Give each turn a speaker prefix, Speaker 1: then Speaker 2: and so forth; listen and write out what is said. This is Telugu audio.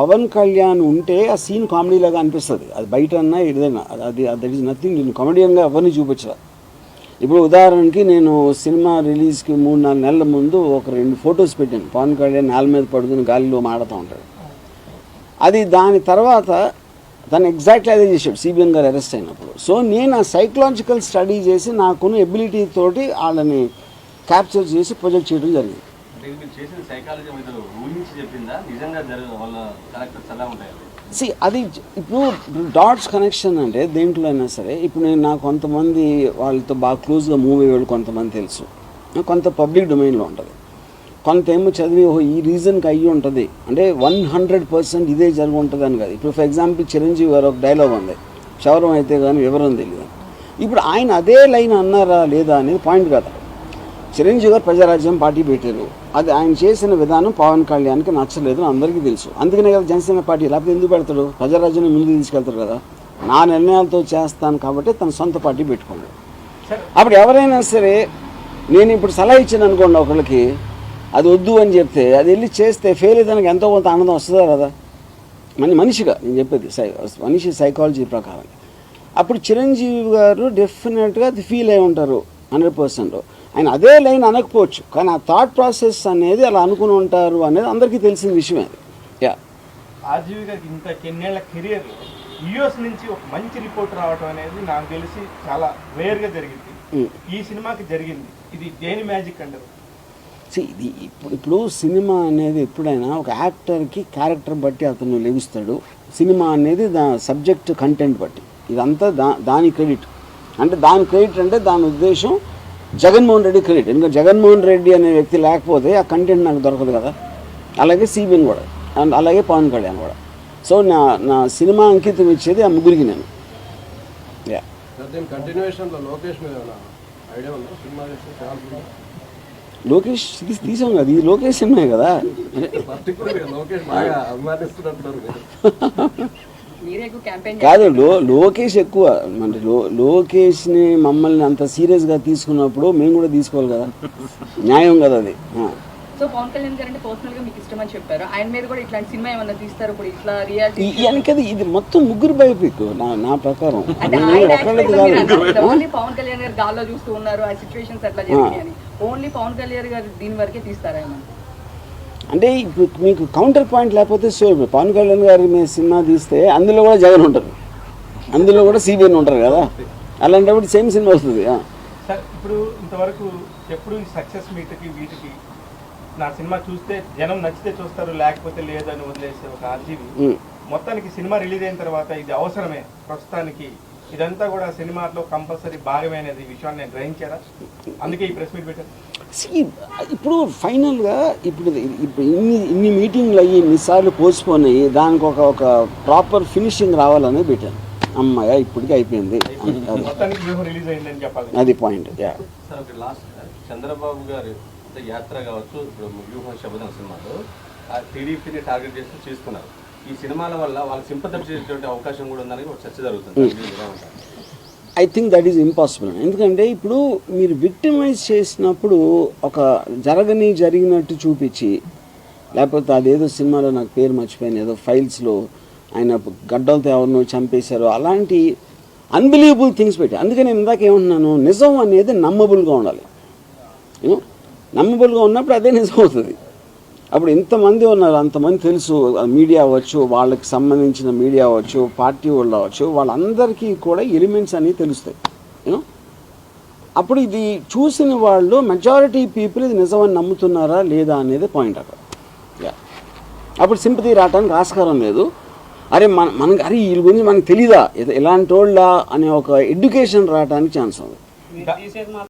Speaker 1: పవన్ కళ్యాణ్ ఉంటే ఆ సీన్ కామెడీ లాగా అనిపిస్తుంది. అది బయట అన్నా ఏదైనా అది- దట్ ఈస్ నథింగ్ నేను కామెడియన్గా ఎవరిని చూపించరా ఇప్పుడు ఉదాహరణకి నేను సినిమా రిలీజ్కి మూడు నాలుగు నెలల ముందు ఒక రెండు ఫొటోస్ పెట్టాను. పవన్ కళ్యాణ్ నేల మీద పడుకుని గాలిలో మాడుతూ ఉంటాడు. అది దాని తర్వాత దాన్ని ఎగ్జాక్ట్లీ అదే చేశాడు సిబిఎన్ గారు అరెస్ట్ అయినప్పుడు. సో నేను ఆ సైకలాజికల్ స్టడీ చేసి నాకున్న ఎబిలిటీ తోటి వాళ్ళని క్యాప్చర్ చేసి ప్రొజెక్ట్ చేయడం జరిగింది. సి అది ఇప్పుడు డాట్స్ కనెక్షన్ అంటే దేంట్లో అయినా సరే ఇప్పుడు నేను నాకు కొంతమంది వాళ్ళతో బాగా క్లోజ్గా మూవ్ అయ్యేవాళ్ళు కొంతమంది తెలుసు. కొంత పబ్లిక్ డొమైన్లో ఉంటుంది. కొంత ఏమో చదివి ఓహో ఈ రీజన్కి అయ్యి ఉంటుంది. అంటే వన్ హండ్రెడ్ పర్సెంట్ ఇదే జరిగి ఉంటుంది అని కాదు. ఇప్పుడు ఫర్ ఎగ్జాంపుల్ చిరంజీవి గారు ఒక డైలాగ్ ఉంది. క్షవరం అయితే కానీ వివరం తెలియదు ఇప్పుడు ఆయన అదే లైన్ అన్నారా లేదా అనేది పాయింట్ కదా. చిరంజీవి గారు ప్రజారాజ్యం పార్టీ పెట్టారు. అది ఆయన చేసిన విధానం పవన్ కళ్యాణ్కి నచ్చలేదు అందరికీ తెలుసు. అందుకనే కదా జనసేన పార్టీ లేకపోతే ఎందుకు పెడతాడు? ప్రజారాజ్యం ముందుకు తీసుకెళ్తారు కదా. నా నిర్ణయాలతో చేస్తాను కాబట్టి తన సొంత పార్టీ పెట్టుకున్నాడు అప్పుడు ఎవరైనా సరే నేను ఇప్పుడు సలహా ఇచ్చాను అనుకోండి ఒకళ్ళకి అది వద్దు అని చెప్తే అది వెళ్ళి చేస్తే ఫెయిల్ అయితే ఎంతో కొంత ఆనందం వస్తుందా కదా మన మనిషిగా నేను చెప్పేది సై మనిషి సైకాలజీ ప్రకారం. అప్పుడు చిరంజీవి గారు డెఫినెట్గా అది ఫీల్ అయి ఉంటారు హండ్రెడ్ పర్సెంట్ ఆయన అదే లైన్ అనకపోవచ్చు. కానీ ఆ థాట్ ప్రాసెస్ అనేది అలా అనుకుని ఉంటారు అనేది అందరికీ తెలిసిన విషయమే అది. యా.
Speaker 2: ఆర్జీవి గారికి ఇంత ఎన్నేళ్ళ కెరియర్ యుఎస్ నుంచి ఒక మంచి రిపోర్ట్ రావడం అనేది నాకు తెలిసి చాలా రేర్గా జరిగింది. ఈ సినిమాకి జరిగింది. ఇది దేని మ్యాజిక్ అంటారు?
Speaker 1: ఇది ఇప్పుడు ఇప్పుడు సినిమా అనేది ఎప్పుడైనా ఒక యాక్టర్కి క్యారెక్టర్ బట్టి అతను లెగుస్తాడు. సినిమా అనేది దా సబ్జెక్ట్ కంటెంట్ బట్టి. ఇదంతా దా దాని క్రెడిట్. అంటే దాని క్రెడిట్ అంటే దాని ఉద్దేశం జగన్మోహన్ రెడ్డి క్రెడిట్. ఎందుకంటే జగన్మోహన్ రెడ్డి అనే వ్యక్తి లేకపోతే ఆ కంటెంట్ నాకు దొరకదు కదా. అలాగే సిబిఎన్ కూడా. అండ్ అలాగే పవన్ కళ్యాణ్ కూడా. సో నా నా సినిమా అంకితం ఇచ్చేది ఆ ముగ్గురికి నేను. యా
Speaker 3: లోకేష్
Speaker 1: తీసాం కదా. ఇది లోకేష్ సినిమా కదా. కాదు లో లోకేష్ ఎక్కువ. అంటే లో లోకేష్ని మమ్మల్ని అంత సీరియస్గా తీసుకున్నప్పుడు మేము కూడా తీసుకోవాలి కదా. న్యాయం కదా అది.
Speaker 4: సో పవన్ కళ్యాణ్ గారు అంటే పర్సనల్గా మీకు ఇష్టం అని చెప్పారు. ఆయన మీద కూడా ఇట్లాంటి సినిమా ఏమన్నా తీస్తారు? ఇప్పుడు ఇట్లా రియాలిటీ
Speaker 1: ఈ- వెనకది ఇది మొత్తం ముగ్గురు బయోపిక్ నా నా ప్రకారం.
Speaker 4: ఓన్లీ పవన్ కళ్యాణ్ గారు గాల్లో చూస్తూ ఉన్నారు ఆ సిచ్యువేషన్స్ అట్లా జరిగినాయి ఓన్లీ పవన్ కళ్యాణ్ గారు దీని వరకే తీస్తారా
Speaker 1: అంటే ఇప్పుడు మీకు కౌంటర్ పాయింట్ లేకపోతే షూర్ పవన్ కళ్యాణ్ గారి మీద సినిమా తీస్తే అందులో కూడా జగన్ ఉంటారు. అందులో కూడా సిబిఎన్ ఉంటారు కదా. అలాంటప్పుడు సేమ్ సినిమా వస్తుంది
Speaker 2: ఇప్పుడు ఇంతవరకు ఎప్పుడు సక్సెస్ మీట్కి వీటికి నా సినిమా చూస్తే జనం నచ్చితే చూస్తారు లేకపోతే లేదని వదిలేసే ఒక ఆర్జీవి. మొత్తానికి సినిమా రిలీజ్ అయిన తర్వాత ఇది అవసరమే ప్రస్తుతానికి. ఇదంతా కూడా సినిమాలో కంపల్సరీ భాగమే అనేది విషయాన్ని నేను గ్రహించారా? అందుకే ఈ ప్రెస్ మీట్ పెట్టారు
Speaker 1: ఇప్పుడు ఫైనల్గా ఇప్పుడు ఇప్పుడు ఇన్ని ఇన్ని మీటింగ్లు అయ్యి ఇన్నిసార్లు పోస్ట్పోన్ అయ్యి దానికి ఒక ఒక ప్రాపర్ ఫినిషింగ్ రావాలని పెట్టాను. అమ్మాయ ఇప్పటికి అయిపోయింది. అది- అది-
Speaker 2: మొత్తానికి వ్యూహం రిలీజ్ అయిందని చెప్పాలి.
Speaker 1: అది పాయింట్ యా
Speaker 5: సార్ ఒక లాస్ట్ చంద్రబాబు గారు యాత్ర కావచ్చు ఇప్పుడు వ్యూహం శబదం సినిమాలో ఆ టీడీపీని టార్గెట్ చేస్తూ చేసుకున్నారు ఈ సినిమాల వల్ల వాళ్ళకి సింపథం చేసేటువంటి అవకాశం కూడా ఉందని ఒక చర్చ జరుగుతుంది?
Speaker 1: I think that is impossible ఎందుకంటే ఇప్పుడు మీరు విక్టిమైజ్ చేసినప్పుడు ఒక జరగని జరిగినట్టు చూపించి లేకపోతే అదేదో సినిమాలో నాకు పేరు మర్చిపోయాను ఏదో ఫైల్స్లో ఆయన గడ్డలతో ఎవరినో చంపేశారు అలాంటి అన్బిలీవబుల్ థింగ్స్ పెట్టి. అందుకే నేను ఇందాక ఏమంటున్నాను నిజం అనేది నమ్మబుల్గా ఉండాలి. యూనో నమ్మబుల్గా ఉన్నప్పుడు అదే నిజం అవుతుంది. అప్పుడు ఇంతమంది ఉన్నారు అంతమంది తెలుసు. మీడియా అవ్వచ్చు వాళ్ళకి సంబంధించిన మీడియా అవ్వచ్చు పార్టీ వాళ్ళు అవ్వచ్చు వాళ్ళందరికీ కూడా ఎలిమెంట్స్ అనేవి తెలుస్తాయి. యూనో అప్పుడు ఇది చూసిన వాళ్ళు మెజారిటీ పీపుల్ ఇది నిజమని నమ్ముతున్నారా లేదా అనేది పాయింట్ అక్కడ. అప్పుడు సింపతి రావడానికి ఆస్కారం లేదు. అరే మన మనకి అరే వీళ్ళ గురించి మనకు తెలీదా? ఇలాంటి వాళ్ళ అనే ఒక ఎడ్యుకేషన్ రావడానికి ఛాన్స్ ఉంది.